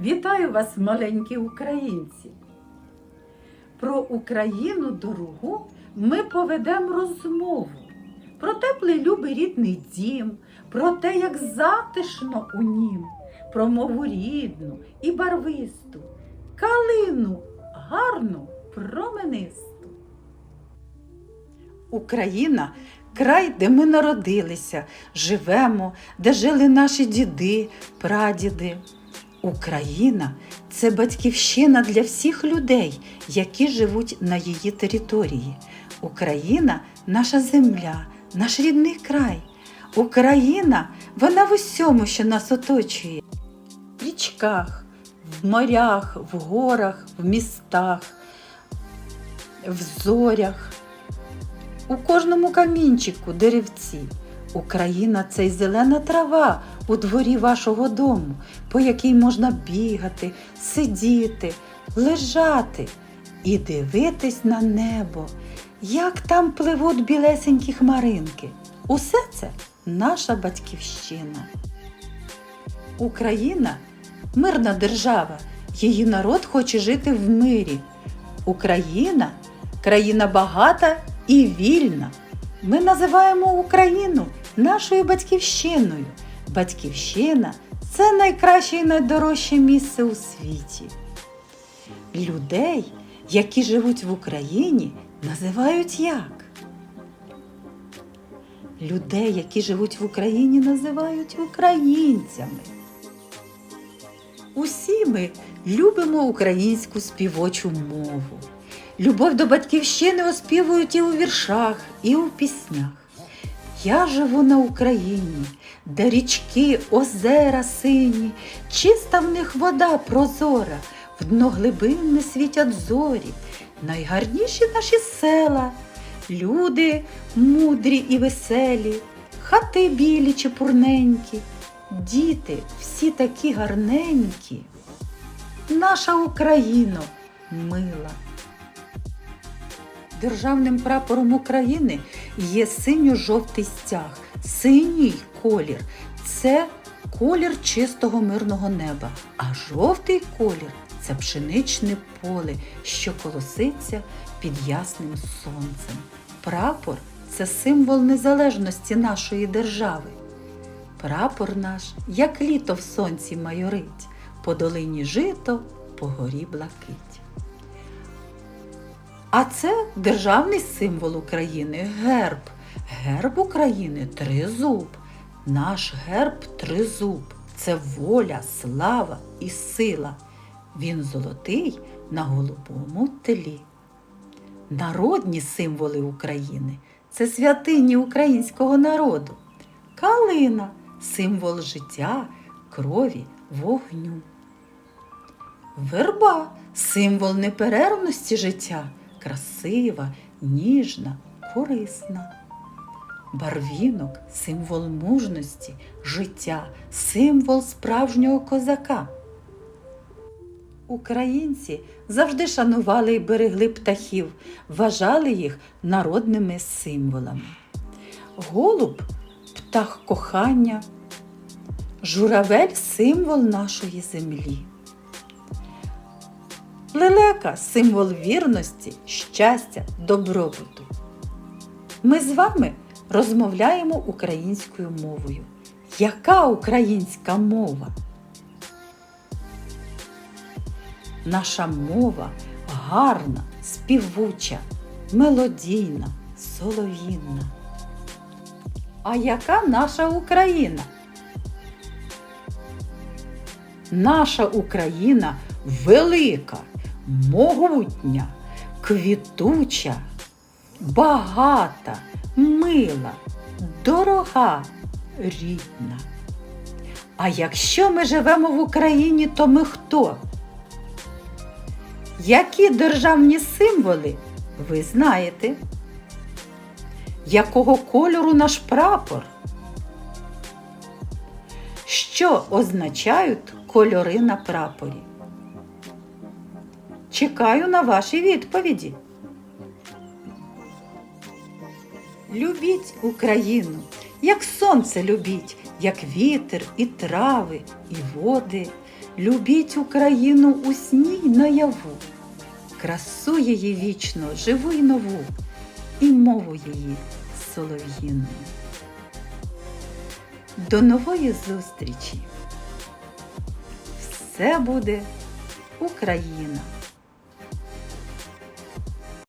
Вітаю вас, маленькі українці! Про Україну дорогу ми поведемо розмову про теплий любий рідний дім, про те, як затишно у нім, про мову рідну і барвисту, калину гарну променисту. Україна край, де ми народилися, живемо, де жили наші діди, прадіди. Україна це батьківщина для всіх людей, які живуть на її території. Україна наша земля, наш рідний край. Україна вона в усьому, що нас оточує. В річках, в морях, в горах, в містах, в зорях. У кожному камінчику деревці. Україна це й зелена трава у дворі вашого дому, по якій можна бігати, сидіти, лежати і дивитись на небо, як там пливуть білесенькі хмаринки. Усе це наша батьківщина. Україна мирна держава, її народ хоче жити в мирі. Україна країна багата і вільна. Ми називаємо Україну нашою батьківщиною. Батьківщина це найкраще і найдорожче місце у світі. Людей, які живуть в Україні, називають як? Людей, які живуть в Україні, називають українцями. Усі ми любимо українську співочу мову. Любов до батьківщини оспівують і у віршах, і у піснях. Я живу на Україні, де річки, озера сині, чиста в них вода прозора, в дно глибинне світять зорі, найгарніші наші села, люди мудрі і веселі, хати білі чепурненькі, діти всі такі гарненькі. Наша Україно мила. Державним прапором України є синьо-жовтий стяг. Синій колір це колір чистого мирного неба, а жовтий колір це пшеничне поле, що колоситься під ясним сонцем. Прапор це символ незалежності нашої держави. Прапор наш, як літо в сонці майорить, по долині жито, по горі блакить. А це державний символ України герб. Герб України тризуб. Наш герб тризуб. Це воля, слава і сила. Він золотий на голубому тлі. Народні символи України це святині українського народу. Калина символ життя, крові, вогню. Верба символ неперервності життя, красива, ніжна, корисна. Барвінок символ мужності, життя, символ справжнього козака. Українці завжди шанували і берегли птахів, вважали їх народними символами. Голуб птах кохання, журавель символ нашої землі. Лелека символ вірності, щастя, добробуту. Ми з вами розмовляємо українською мовою. Яка українська мова? Наша мова гарна, співуча, мелодійна, солов'їнна. А яка наша Україна? Наша Україна велика, могутня, квітуча, багата, мила, дорога, рідна. А якщо ми живемо в Україні, то ми хто? Які державні символи ви знаєте? Якого кольору наш прапор? Що означають кольори на прапорі? Чекаю на ваші відповіді. Любіть Україну, як сонце любіть, як вітер і трави, і води. Любіть Україну у сні й наяву, красу її вічно, живу й нову, і мову її солов'їну. До нової зустрічі! Все буде Україна!